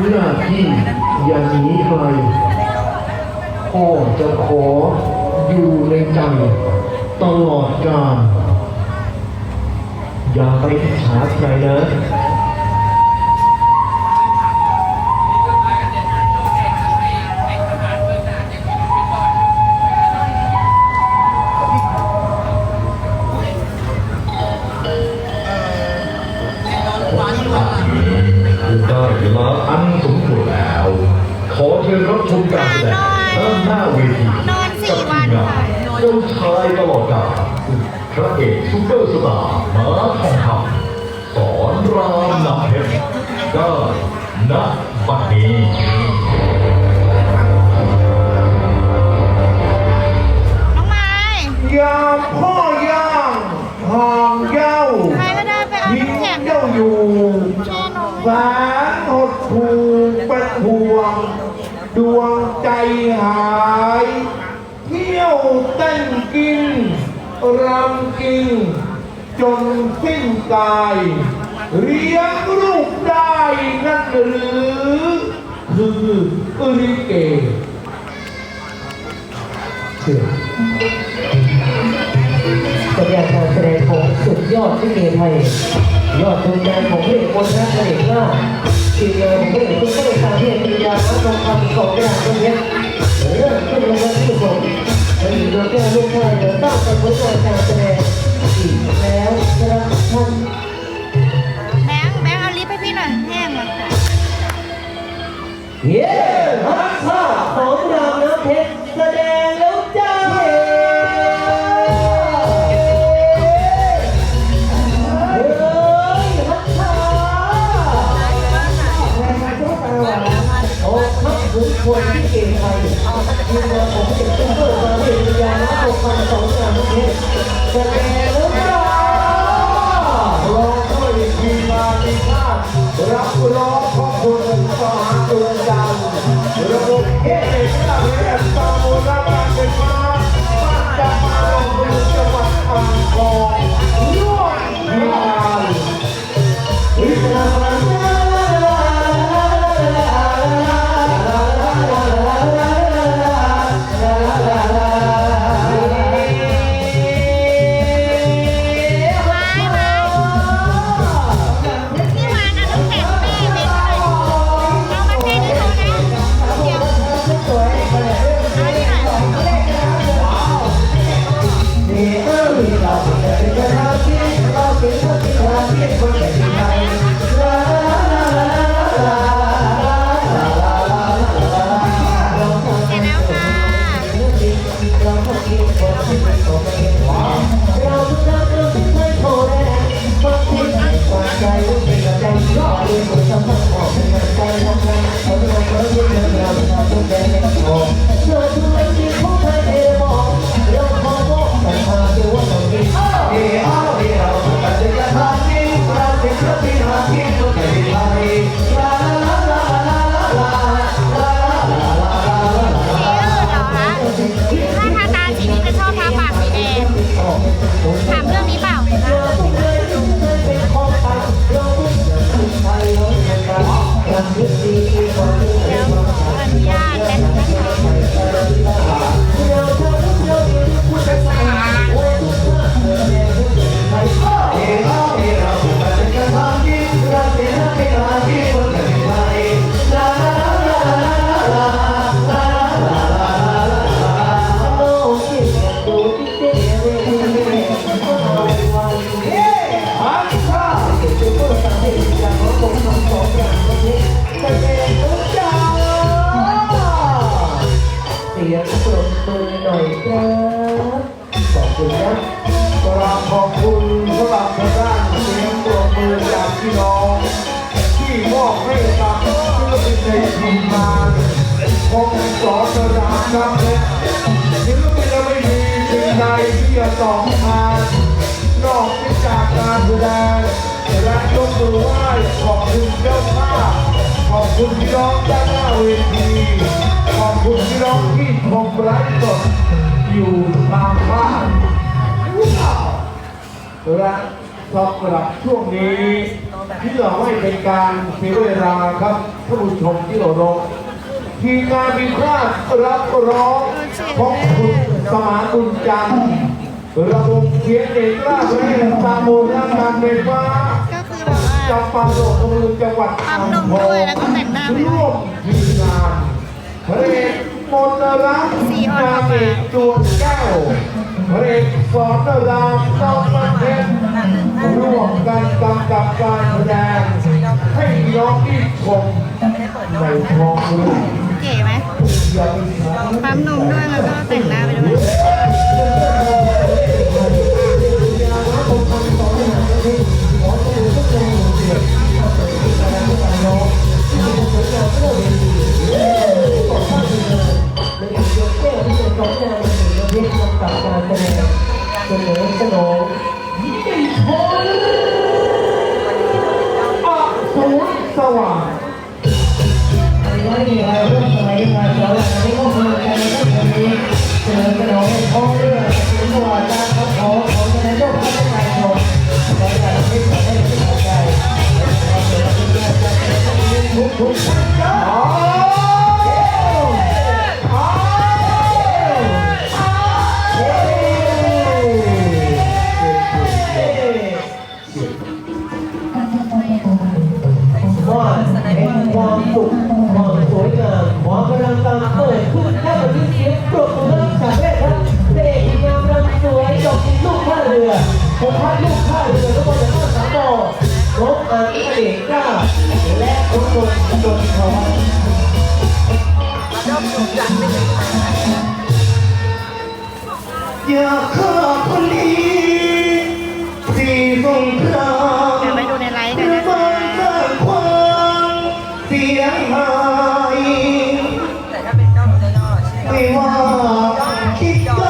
หน้าที่อย่าหนีไปพ่อจะขออยู่ในใจตลอดกาลอย่าไปอิจฉาใครนะ ได้ณบัดนี้น้องไม้ยามพ่อย่างห่างเย้าใครก็ได้ไปเอาทิ้งน้ำแข็งเจ้าอยู่แช่นมแสนหดหูเป็นห่วง ดวงใจหาย เที่ยวเต้นกินรำกิน จนสิ้นกายเลี้ยงลูก นั่นหรือคืออริเกเชื่อเป็นการแสดงของสุดยอดที่เกไทยยอดดวงใจของพระเอกคนแรกพระเอกหน้าทีมงานของพระเอกทุกคนตามที่ปริญญาและทองคำของอย่างคนนี้เริ่มขึ้นในวันที่หกพระเอกดวงแก้วลูกชายเดินตั้งกับผลงานการแสดงอีกแล้วนะครับท่าน เย้ฮักซ่าของรามน้ำเพชรแสดงแล้วจ้าเฮ้ยฮักซ่าโอ้ครับขุนพลที่เก่งไทยทีมงานของเด็กซุปเปอร์มาเรียนวิญญาณและตกมันสองงานทุกเทศแสดงแล้วจ้ารองด้วยทีมานทีมาติรับร้อง ขอบคุณสหดวงจันทร์ระบบเอเอกและเรียนตามมูลค่าเป็นมา งสอสรามครับและศิลปินเราไม่มีสิ่งใดที่จะตอบแทนนอกจากการแสดงและยกมือไหว้ขอบคุณเจ้าภาพขอบคุณพี่น้องด้านหน้าเวทีขอบคุณพี่น้องที่ชมไลฟ์สดอยู่ทางบ้านและสำหรับช่วงนี้เพื่อไม่เป็นการเสียเวลาครับท่านผู้ชมที่เคารพ ทีมงานมีพลาดรับร้องของคุณสมานบุญจันทร์ระบบเขียนเอกราชและตามโบราณการไฟฟ้าก็คือแบบว่าจำปาโดกมือจังหวัดปั๊มนมด้วยแล้วก็แต่งหน้าไปด้ร่วมทีมงานพระเอกมนต์รักสีอ่อนนางเอกดวงแก้วพระเอกสอนรามต้องมาเพชรร่วมกันกำกับการแสดงให้น้องที่ชมในท้องเรื่อง เก๋ไหมอย่าไปหาปั๊มนมด้วยแล้วก็แต่งหน้าไปด้วย สน คนจนเขอยากฆ่าคนนี้ที่สงครามเดี๋ยวไปดูในไลฟ์กันะนะคะเบิดสร้างความเสียหายไม่ว่าคิดก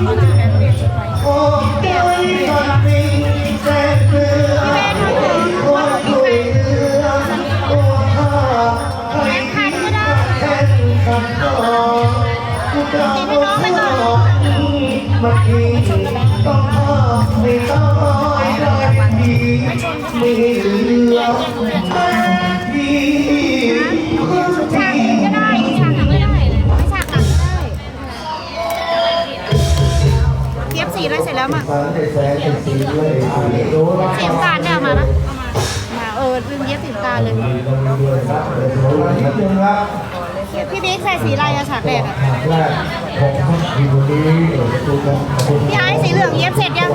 ลี่ยนชุดออกมาแล้วเปลี่ยนชุดใหม่มันทีต้องฆ่าให้ตายได้ดีไม่เหลือ เทียเสร็จแล้วมาสารแต่แสงเนสีด้วยรู้ว่าสีน้ำตาลเนี่ยเอามาปะมาเออลืมเย็บเสีน้ำตาลเลยพี่บิ๊กใส่สีอะไรอะฉากแรกอะพี่ไอ้สีเหลืองเย็บเสร็จยัง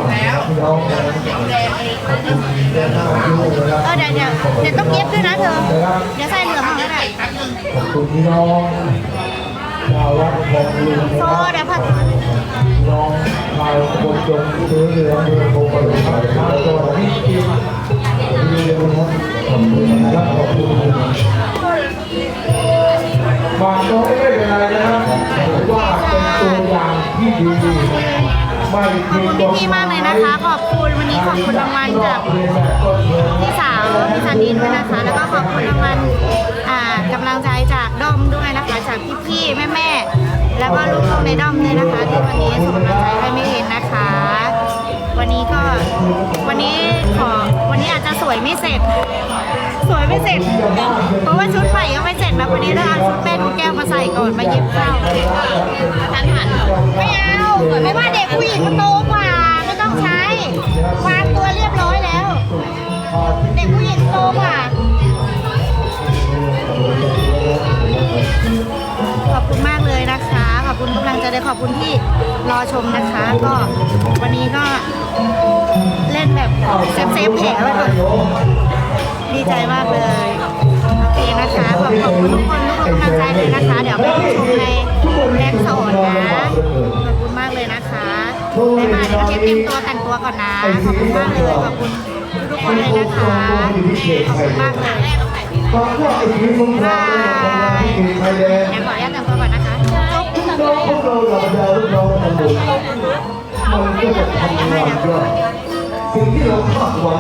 เออเดี๋ยวเดี๋ยวเดี๋ยวต้องเย็บด้วยนะเธอเดี๋ยวใส่เหลืองเอาก็ได้ โซนะครับเดี๋ยวพัดลองชาวคนจงซื้อเรือเรือโคไปครับทางจังหวัดพิจิตรดีนะขอบคุณนะครับขอบคุณบางตัวไม่เป็นไรนะครับว่าเป็นตัวอย่างที่ดีไม่ ขอบคุณพี่ๆมากเลยนะคะ ขอบคุณวันนี้ขอบคุณรางวัลจากพี่สาวพี่สันดีด้วยนะคะ แล้วก็ขอบคุณรางวัลอ่ากำลังใจจากด้อมด้วยนะคะจากพี่ๆแม่ๆแล้วก็ลูกๆในด้อมด้วยนะคะ ที่วันนี้ส่งกำลังใจให้ไม่เห็นนะคะ วันนี้ก็วันนี้ขอ จะสวยไม่เสร็จ สวยไม่เสร็จ เพราะว่าชุดใหม่ยังไม่เสร็จนะวันนี้ต้องเอาชุดแม่ทุกแก้วมาใส่ก่อนมาเย็บเข้าทันหันไม่เอาไม่ว่าเด็กผู้หญิงมันโตกว่าไม่ต้องใช้วางตัวเรียบร้อยแล้ว เด็กผู้หญิงโตกว่า ขอบคุณที่รอชมนะคะ ก็วันนี้ก็เล่นแบบเซฟเซฟๆแผลไว้ก่อนดีใจมากเลยโอเคนะคะขอบขอบคุณทุกคนทุกกำลังใจเลยนะคะ เดี๋ยวไปชมในแรงสอนนะขอบคุณมากเลยนะคะได้มาเดี๋ยวเตรียมตัวแต่งตัวก่อนนะขอบคุณมากเลยขอบคุณทุกคนเลยนะคะขอบคุณมากเลยฟังว่าไอ้ทีมมึงพาไปของงานที่เขตชายแดนเดี๋ยวขออนุญาตแต่งตัวก่อนนะคะจบน้อง พวกเราเหล่าบรรดาลูกน้องตำรวจมันก็จะทำงานยอดสิ่งที่เราคาดหวัง